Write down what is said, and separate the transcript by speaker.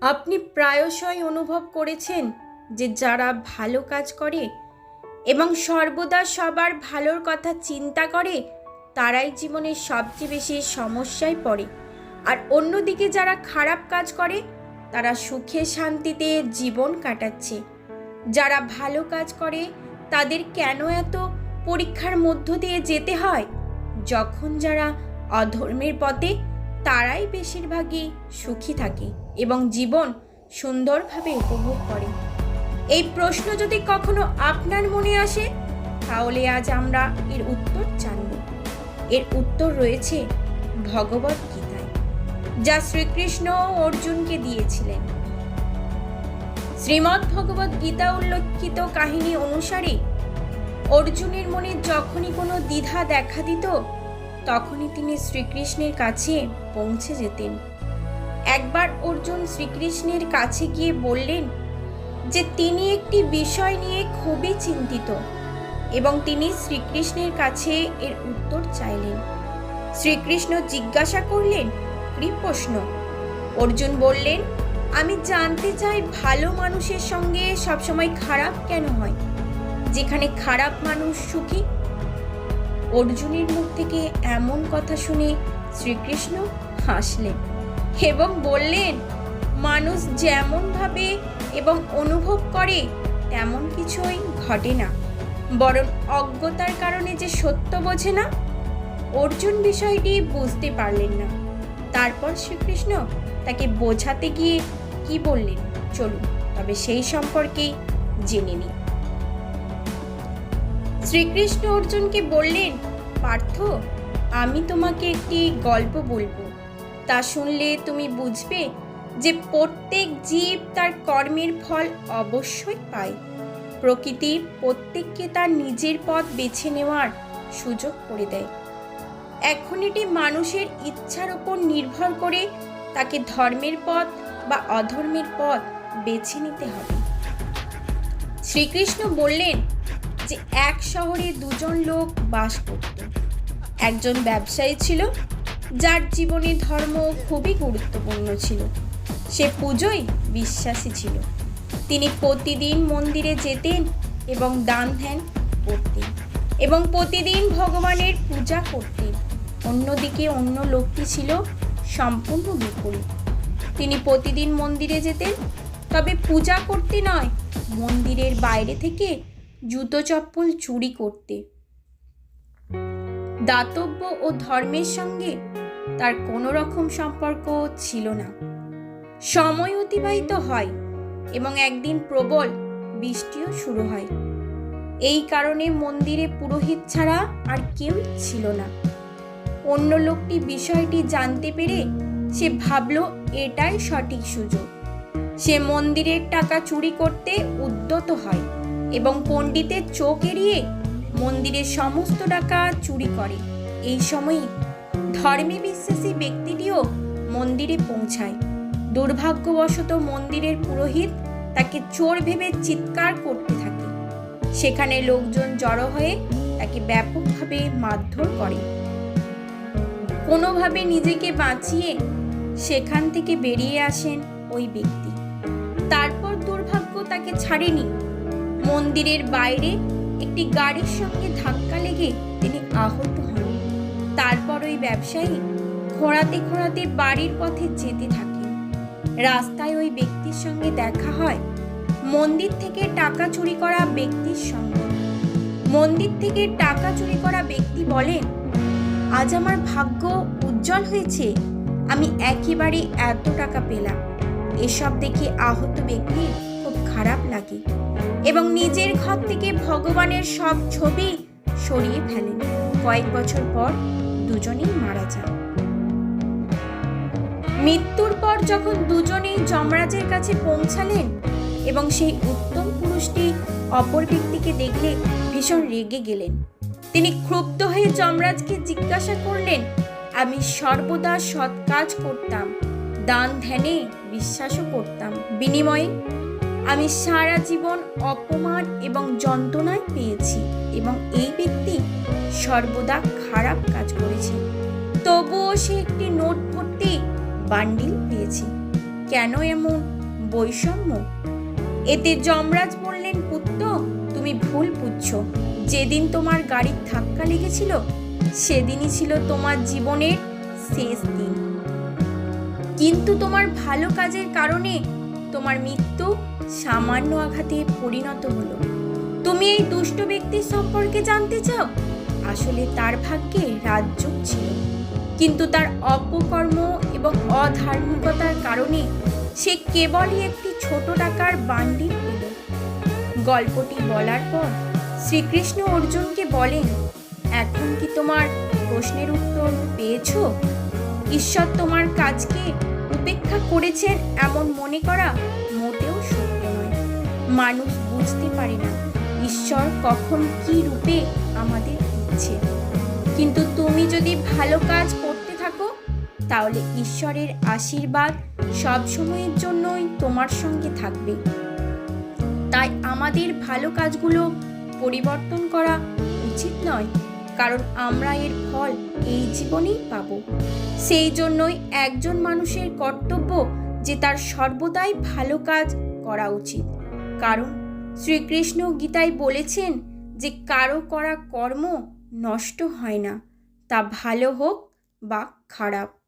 Speaker 1: আপনি প্রায়শই অনুভব করেছেন যে যারা ভালো কাজ করে এবং সর্বদা সবার ভালোর কথা চিন্তা করে, তারাই জীবনের সবচেয়ে বেশি সমস্যায় পড়ে। আর অন্যদিকে যারা খারাপ কাজ করে, তারা সুখে শান্তিতে জীবন কাটাচ্ছে। যারা ভালো কাজ করে, তাদের কেন এত পরীক্ষার মধ্য দিয়ে যেতে হয়? যখন যারা অধর্মের পথে তারাই বেশিরভাগই সুখী থাকে এবং জীবন সুন্দরভাবে উপভোগ করে। এই প্রশ্ন যদি কখনো আপনার মনে আসে, তাহলে আজ আমরা এর উত্তর জানব। এর উত্তর রয়েছে ভগবত গীতায়, যা শ্রীকৃষ্ণ অর্জুনকে দিয়েছিলেন। শ্রীমদ্ ভগবত গীতা উল্লেখিত কাহিনী অনুসারে, অর্জুনের মনে যখনই কোনো দ্বিধা দেখা দিত তখনই তিনি শ্রীকৃষ্ণের কাছে পৌঁছে যেতেন। একবার অর্জুন শ্রীকৃষ্ণের কাছে গিয়ে বললেন যে তিনি একটি বিষয় নিয়ে খুবই চিন্তিত এবং তিনি শ্রীকৃষ্ণের কাছে এর উত্তর চাইলেন। শ্রীকৃষ্ণ জিজ্ঞাসা করলেন, কি প্রশ্ন? অর্জুন বললেন, আমি জানতে চাই ভালো মানুষের সঙ্গে সবসময় খারাপ কেন হয়? যেখানে খারাপ মানুষ সুখী অর্জুনের মুখ থেকে এমন কথা শুনে শ্রীকৃষ্ণ হাসলেন এবং বললেন, মানুষ যেমন ভাবে এবং অনুভব করে, তেমন কিছুই ঘটে না। বরং অজ্ঞতার কারণে যে সত্য বোঝে না? অর্জুন বিষয়টি বুঝতে পারলেন না। তারপর শ্রীকৃষ্ণ তাকে বোঝাতে গিয়ে কি বললেন? চলুন, তবে সেই সম্পর্কেই জেনে নিই। শ্রীকৃষ্ণ অর্জুনকে বললেন, পার্থ, আমি তোমাকে একটি গল্প বলব। তা শুনলে তুমি বুঝবে যে প্রত্যেক জীব তার কর্মের ফল অবশ্যই পায়। প্রকৃতি প্রত্যেককে তার নিজের পথ বেছে নেওয়ার সুযোগ করে দেয়। এখন এটি মানুষের ইচ্ছার ওপর নির্ভর করে তাকে ধর্মের পথ বা অধর্মের পথ বেছে নিতে হবে। শ্রীকৃষ্ণ বললেন যে এক শহরে দুজন লোক বাস করত। একজন ব্যবসায়ী ছিল, যার জীবনে ধর্ম খুবই গুরুত্বপূর্ণ ছিল। সে পুজোয় বিশ্বাসী ছিল। তিনি প্রতিদিন মন্দিরে যেতেন এবং দান ধ্যান করতেন এবং প্রতিদিন ভগবানের পূজা করতেন। অন্যদিকে অন্য লোকটি ছিল সম্পূর্ণ বিপরীত। তিনি প্রতিদিন মন্দিরে যেতেন, তবে পূজা করতে নয়, মন্দিরের বাইরে থেকে জুতো চপ্পল চুরি করতে। দাতব্য ও ধর্মের সঙ্গে তার কোনো রকম সম্পর্ক ছিল না। সময় অতিবাহিত হয় এবং একদিন প্রবল বৃষ্টিও শুরু হয়। এই কারণে মন্দিরে পুরোহিত ছাড়া আর কেউ ছিল না। অন্য লোকটি বিষয়টি জানতে পেরে সে ভাবল, এটাই সঠিক সুযোগ। সে মন্দিরের টাকা চুরি করতে উদ্যত হয়। এবং পণ্ডিতের চোখ এড়িয়ে মন্দিরের সমস্ত টাকা চুরি করে। এই সময়ই ধর্মে বিশ্বাসী ব্যক্তিটিও মন্দিরে পৌঁছায়। দুর্ভাগ্যবশত মন্দিরের পুরোহিত তাকে চোর ভেবে চিৎকার করতে থাকে। সেখানে লোকজন জড়ো হয়ে তাকে ব্যাপকভাবে মারধর করে। কোনোভাবে নিজেকে বাঁচিয়ে সেখান থেকে বেরিয়ে আসেন ওই ব্যক্তি। তারপর দুর্ভাগ্য তাকে ছাড়েনি। মন্দিরের বাইরে একটি গাড়ির সঙ্গে ধাক্কা লেগে তিনি আহত হন। তারপর ওই ব্যবসায়ী ঘোরাতে ঘোরাতে বাড়ির পথে যেতে থাকে। রাস্তায় ওই ব্যক্তির সঙ্গে দেখা হয় মন্দির থেকে টাকা চুরি করা ব্যক্তির সঙ্গে। মন্দির থেকে টাকা চুরি করা ব্যক্তি বলেন, আজ আমার ভাগ্য উজ্জ্বল হয়েছে, আমি একেবারে এত টাকা পেলাম। এসব দেখে আহত ব্যক্তির খুব খারাপ লাগে। এবং নিজের ঘর থেকে ভগবানের সব ছবি সরিয়ে ফেলেন। কয়েক বছর পর দুজনেই মারা যান। মৃত্যুর পর যখন দুজনেই যমরাজের কাছে পৌঁছালেন এবং সেই উত্তম পুরুষটি অপর ব্যক্তিকে দেখলে ভীষণ রেগে গেলেন। তিনি ক্ষুব্ধ হয়ে যমরাজকে জিজ্ঞাসা করলেন, আমি সর্বদা সৎ কাজ করতাম দান ধ্যানে বিশ্বাসও করতাম। বিনিময়ে আমি সারা জীবন অপমান এবং যন্ত্রণায় পেয়েছি এবং এই ব্যক্তি সর্বদা খারাপ কাজ করেছে। তবুও সে একটি নোট ভর্তি বান্ডিল পেয়েছে। কেন এমন বৈষম্য? এতে যমরাজ বললেন, পুত্র, তুমি ভুল বুঝছ। যেদিন তোমার গাড়ির ধাক্কা লেগেছিল, সেদিনই ছিল তোমার জীবনের শেষ দিন। কিন্তু তোমার ভালো কাজের কারণে তোমার মৃত্যু সামান্য আঘাতে পরিণত হলো। তুমি এই দুষ্ট ব্যক্তির সম্পর্কে জানতে চাও? আসলে তার ভাগ্যে রাজ্য ছিল। কিন্তু তার অপকর্ম এবং অধার্মিকতার কারণে সে কেবলই একটি ছোট টাকার বান্ডিল পেল। গল্পটি বলার পর শ্রীকৃষ্ণ অর্জুনকে বলেন, এখন কি তোমার প্রশ্নের উত্তর পেয়েছ? ঈশ্বর তোমার কাজকে উপেক্ষা করেছেন এমন মনে করা মোটেও সত্য নয়। মানুষ বুঝতে পারে না, ঈশ্বর কখন কি রূপে আমাদের দিচ্ছে। কিন্তু তুমি যদি ভালো কাজ করতে থাকো, তাহলে ঈশ্বরের আশীর্বাদ সব সময়ের জন্যই তোমার সঙ্গে থাকবে। তাই আমাদের ভালো কাজগুলো পরিবর্তন করা উচিত নয়। কারণ আমরা এর ফল এই জীবনেই পাব। সেই জন্যই একজন মানুষের কর্তব্য যে তার সর্বদাই ভালো কাজ করা উচিত। কারণ শ্রীকৃষ্ণ গীতায় বলেছেন যে কারও করা কর্ম নষ্ট হয় না, তা ভালো হোক বা খারাপ।